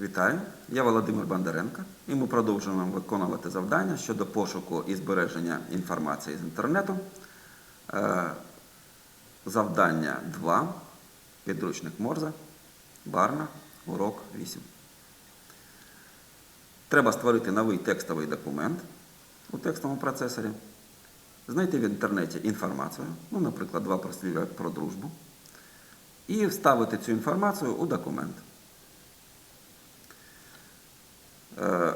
Вітаю, я Володимир Бондаренко, і ми продовжуємо виконувати завдання щодо пошуку і збереження інформації з інтернету. Е, Завдання 2, підручник Морзе, Барна, урок 8. Треба створити новий текстовий документ у текстовому процесорі, знайти в інтернеті інформацію, ну, наприклад, два прислів'я про дружбу, і вставити цю інформацію у документ.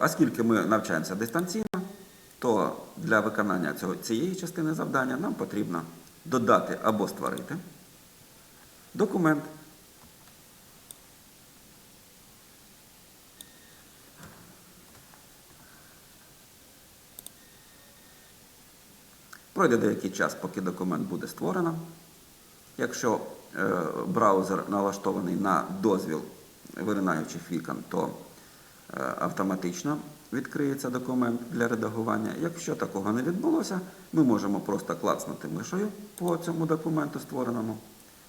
Оскільки ми навчаємося дистанційно, то для виконання цього, цієї частини завдання нам потрібно додати або створити документ. Пройде деякий час, поки документ буде створено. Якщо е, браузер налаштований на дозвіл виринаючих вікон, то е, автоматично відкриється документ для редагування. Якщо такого не відбулося, ми можемо просто клацнути мишею по цьому документу створеному,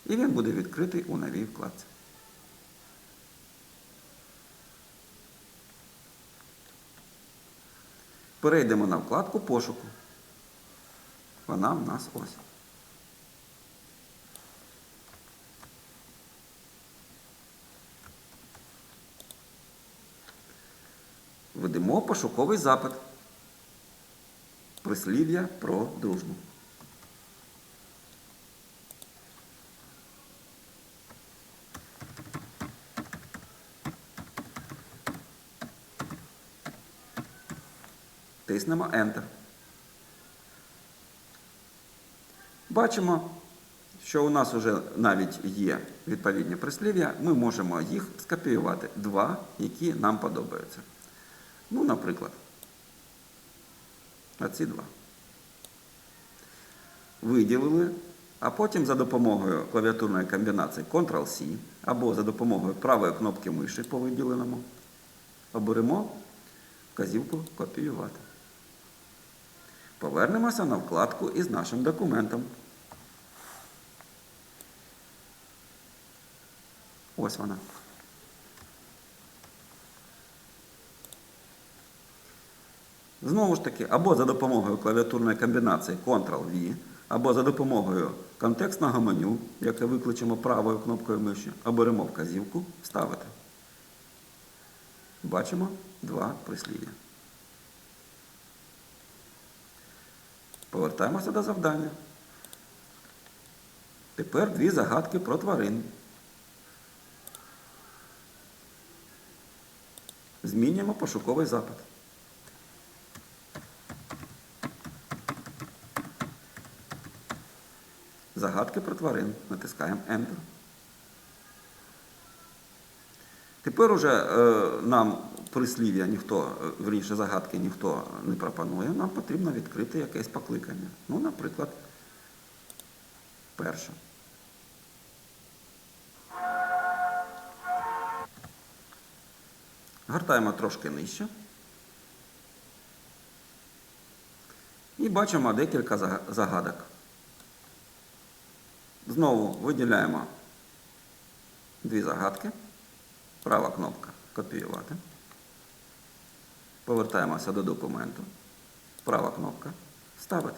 і він буде відкритий у новій вкладці. Перейдемо на вкладку пошуку. Вона в нас ось. Ведемо пошуковий запит. Прислів'я про дружбу. Тиснемо Enter. Бачимо, що у нас вже навіть є відповідні прислів'я, ми можемо їх скопіювати. Два, які нам подобаються. Ну, наприклад, оці два. Виділили, а потім за допомогою клавіатурної комбінації Ctrl-C або за допомогою правої кнопки миші по виділеному оберемо вказівку Копіювати. Повернемося на вкладку із нашим документом. Ось вона. Знову ж таки, або за допомогою клавіатурної комбінації Ctrl-V, або за допомогою контекстного меню, яке викличемо правою кнопкою миші, оберемо вказівку Вставити. Бачимо два прислів'я. Повертаємося до завдання. Тепер дві загадки про тварин. Змінюємо пошуковий запит. Загадки про тварин. Натискаємо Enter. Тепер уже е, нам прислів'я ніхто, е, верніше загадки ніхто не пропонує, нам потрібно відкрити якесь покликання. Ну, наприклад, перше. Гортаємо трошки нижче. І бачимо декілька загадок. Знову виділяємо дві загадки. Права кнопка Копіювати. Повертаємося до документу. Права кнопка Вставити.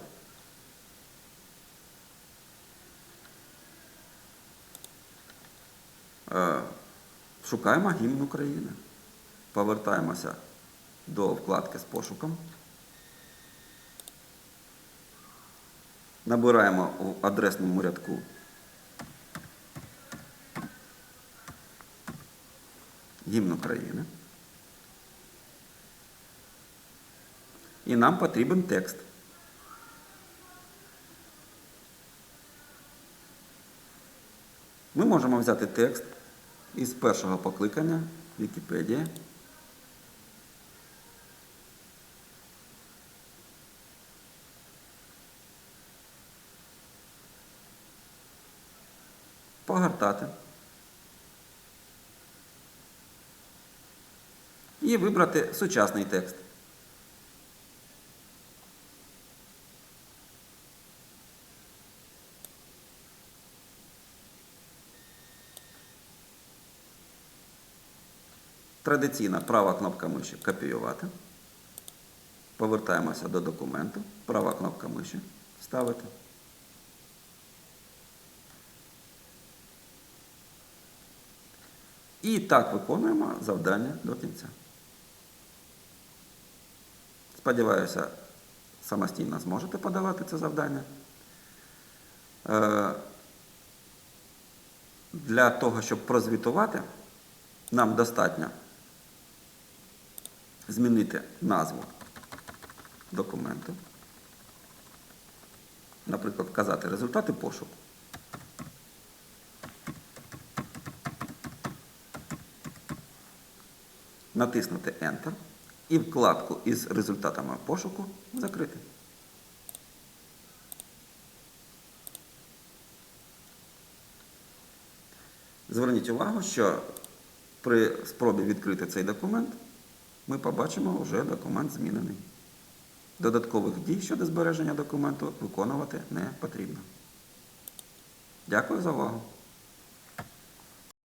Е, Шукаємо гімн України. Повертаємося до вкладки з пошуком. Набираємо у адресному рядку гімн України. І нам потрібен текст. Ми можемо взяти текст із першого покликання Вікіпедія. Погортати. І вибрати сучасний текст. Традиційна права кнопка миші копіювати. Повертаємося до документу. Права кнопка миші ставити. І так виконуємо завдання до кінця. Сподіваюся, самостійно зможете подавати це завдання. Е, Для того, щоб прозвітувати, нам достатньо змінити назву документу. Наприклад, вказати результати пошуку. Натиснути Enter і вкладку із результатами пошуку закрити. Зверніть увагу, що при спробі відкрити цей документ ми побачимо вже документ змінений. Додаткових дій щодо збереження документу виконувати не потрібно. Дякую за увагу.